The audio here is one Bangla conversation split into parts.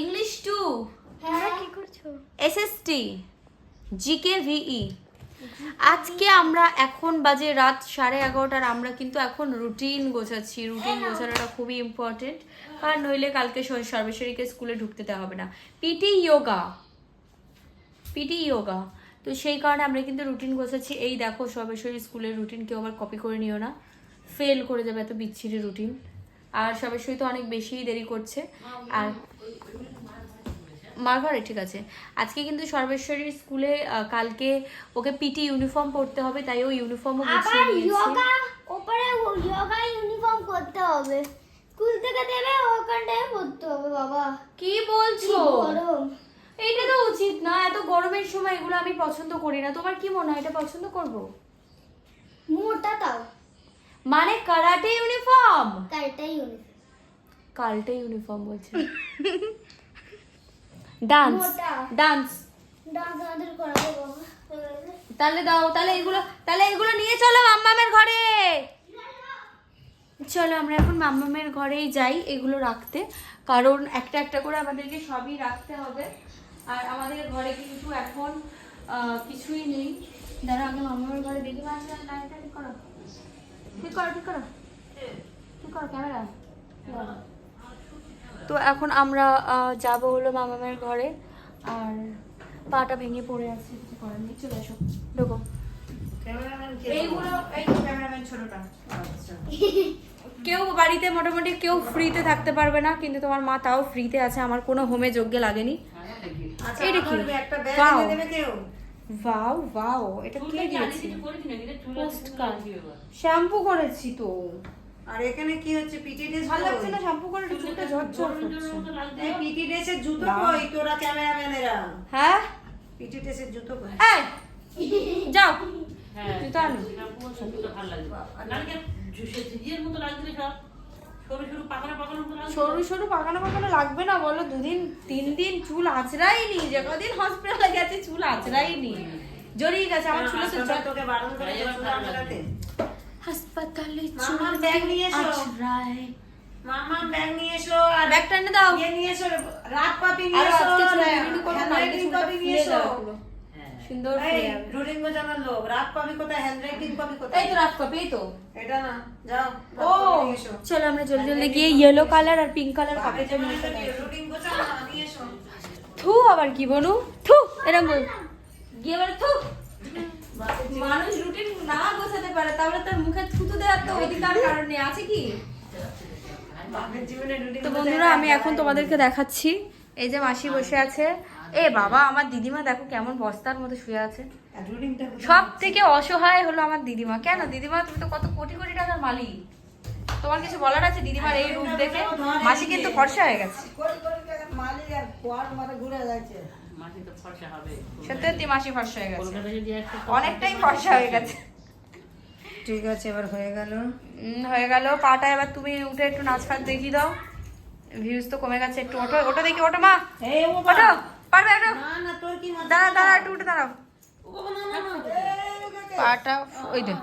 English to SST GK V E আজকে আমরা এখন বাজে রাত সাড়ে এগারোটার আমরা কিন্তু এখন রুটিন গোছাচ্ছি। রুটিন গোছানোটা খুবই ইম্পর্টেন্ট কারণ নইলে কালকে সর্বেশ্বরীকে স্কুলে ঢুকতে দেওয়া হবে না। পিটি ইয়োগা পিটি ইয়োগা তো সেই কারণে আমরা কিন্তু রুটিন গোছাচ্ছি। এই দেখো সর্বেশ্বরী স্কুলের রুটিন কেউ আবার কপি করে নিও না। ফেল করে যাবে এত বিচ্ছিরি রুটিন আর সর্বেশ্বরী তো অনেক বেশিই দেরি করছে। আর মার ঘরে ঠিক আছে। আজকে কিন্তু সর্বেশ্বরীর স্কুলে কালকে ওকে পিটি ইউনিফর্ম পড়তে হবে তাই ও ইউনিফর্মও গুছিয়ে আবার নিয়েছে। যোগা ওপরে যোগা ইউনিফর্ম করতে হবে। স্কুল থেকে দেবে ওখানটায় পড়তে হবে বাবা। কি বলছো? গরম। এইটা তো উচিত না এত গরমের সময় এগুলো আমি পছন্দ করি না। তোমার কি মনে হয় এটা পছন্দ করব? মোটা তাও। মানে কারাটে ইউনিফর্ম? কালটাই ইউনিফর্ম কালটে ইউনিফর্ম বলছে। ডান্স ডান্স তাহলে দাও তাহলে এগুলো তাহলে এগুলো নিয়ে চলো মাম্মামের ঘরে। চলো আমরা এখন মাম্মামের ঘরেই যাই এগুলো রাখতে। কারণ একটা একটা করে আমাদেরকে সবই রাখতে হবে। আর আমাদের ঘরে কিন্তু এখন কিছুই নেই। দাঁড়া আগে মাম্মামের ঘরে দেখি। লাইনটা ঠিক করো। ঠিক করো ঠিক করো। ঠিক করো ক্যামেরা। তো এখন আমরা যাব হলো মামামের ঘরে আর পাটা ভেঙে পড়ে আছে কিছু করার নেই চলে এসো ঢোকো। ছোটটা। কেউ বাড়িতে মোটামুটি কেউ ফ্রিতে থাকতে পারবে না কিন্তু তোমার মা তাও ফ্রিতে আছে আমার কোনো হোমে যোগ্যে লাগেনি। এটা কি? Wow. ওয়াও ওয়াও এটা কে দিয়েছে? পোস্ট কার্ড শ্যাম্পু করেছি তো। আর এখানে কি হচ্ছে? পিটি ড্রেস ভালো লাগছে না শ্যাম্পু করে চুলটা ঝরঝর করছে এই পিটি ড্রেসের জুতো কই তোরা ক্যামেরাম্যানেরা। হ্যাঁ? পিটি ড্রেসের জুতো কই এই যাও। জুতো আনো। সরু সরু পাকানো পাকানো লাগবে না বলো। দুদিন তিন দিন চুল আঁচড়াইনি যে কদিন হসপিটালে গেছে চুল আঁচড়াইনি। জড়িয়ে গেছে আমার চুলে তো তোকে বারণ করে চুল আঁচড়াতে? হাসপাতালে মামা, ব্যাগ নিয়ে এসো। মামা ব্যাগ নিয়ে এসো আর ব্যাগটা এনে দাও। ইয়ে নিয়ে এসো রাত পাপি নিয়ে এসো কালকে হ্যান্ডরাইটিং কপি নিয়ে এসো। সুন্দর ফুলে যাবে। রুটিন গোছানোর লোক রাত পাবি কোথায় হ্যান্ডরাইটিং কপি কোথায়? এই তো রাত কপি তো। এটা না যাও ও চলো আমরা জলদি জলদি গিয়ে ইয়েলো কালার আর পিঙ্ক কালার কাপে কাপড় যেমন নিয়ে একটা রুটিন গোছানো নিয়ে এসো। থু আবার কি বনু? থু এরকম বল। গিয়ে বলে থু। মানুষ রুটিন না গোছাতে পারে তাহলে তার মুখে থুতু দেওয়ার তো অধিকার কারণ নেই আছে কি? বাপের জীবনে রুটিন তো বন্ধুরা আমি এখন তোমাদেরকে দেখাচ্ছি এই যে মাসি বসে আছে। এ বাবা আমার দিদিমা দেখো কেমন বস্তার মতো শুয়ে আছে। রুটিনটা সব থেকে অসহায় হলো আমার দিদিমা। কেন? দিদিমা তুমি তো কত কোটি কোটি টাকার মালিক। তোমার কিছু বলার আছে দিদিমার এই রূপ দেখে? মাসি কিন্তু ফর্সা হয়ে গেছে। কোটি কোটি টাকার মালিক আর ঘুরে যাচ্ছে। সত্যি মাসি ফর্সা হয়ে গেছে। অনেকটাই ফর্সা হয়ে গেছে। ঠিক আছে এবার হয়ে গেল। হয়ে গেল। পাটা এবার তুমি উঠে একটু নাচ ফাচ দেখিয়ে দাও। ভিউজ তো কমে গেছে একটু ওঠো ওটা দেখি ওটো মা। এই ও ওটো পারবে ওটো না না তোর কি মাথা দাঁড়া দাঁড়া একটু উঠে দাঁড়াও। পাটা ওই দে।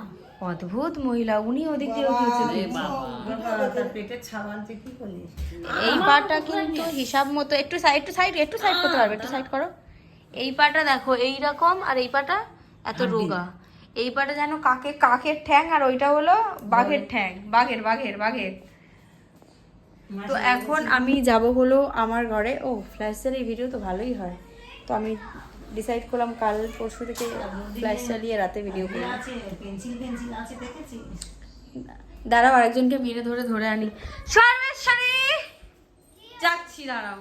অদ্ভুত মহিলা উনি ওদিক দিয়ে এই পাটা কিন্তু হিসাব মতো একটু সাইড একটু সাইড একটু সাইড করতে পারবে একটু সাইড করো। এই পাটা দেখো এই রকম আর এই পাটা এত রোগা। এই পাটা যেন কাকে কাকের ঠ্যাং আর ওইটা হলো বাঘের ঠ্যাং বাঘের বাঘের বাঘের। তো এখন আমি যাব হলো আমার ঘরে। ও ফ্ল্যাশের এই ভিডিও তো ভালোই হয়। তো আমি ডিসাইড করলাম কাল পরশু থেকে ফ্ল্যাশ চালিয়ে রাতে ভিডিও করব। দাঁড়াও, আরেকজনকে মেরে ধরে ধরে আনি। সর্বেশ্বরী! যাচ্ছি, দাঁড়াও।